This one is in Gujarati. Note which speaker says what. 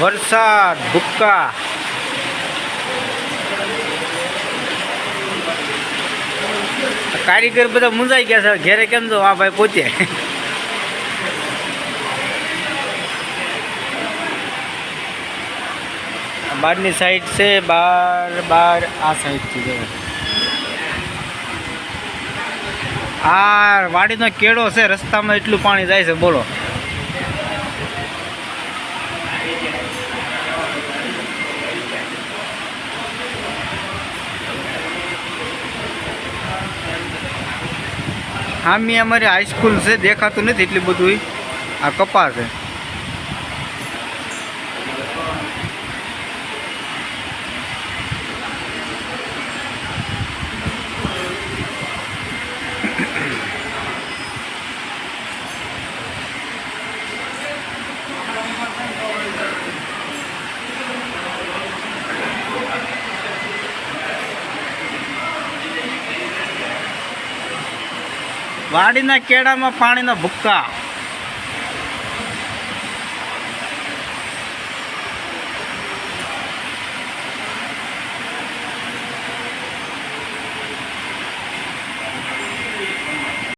Speaker 1: વરસાદ, ભૂક્કા. કારીગર બધા મુંજાઈ ગયા છે. ઘેરે કેમ તો આ ભાઈ પોતે. બહારની સાઈડ છે, બાર બાર, આ સાઈડથી જવાય આ વાડીનો કેળો છે, રસ્તામાં એટલું પાણી જાય છે, બોલો. આમી અમારી હાઈસ્કૂલ છે દેખાતું નથી એટલું બધું આ કપા છે. વાડીના કેળામાં પાણીના ભૂક્કા.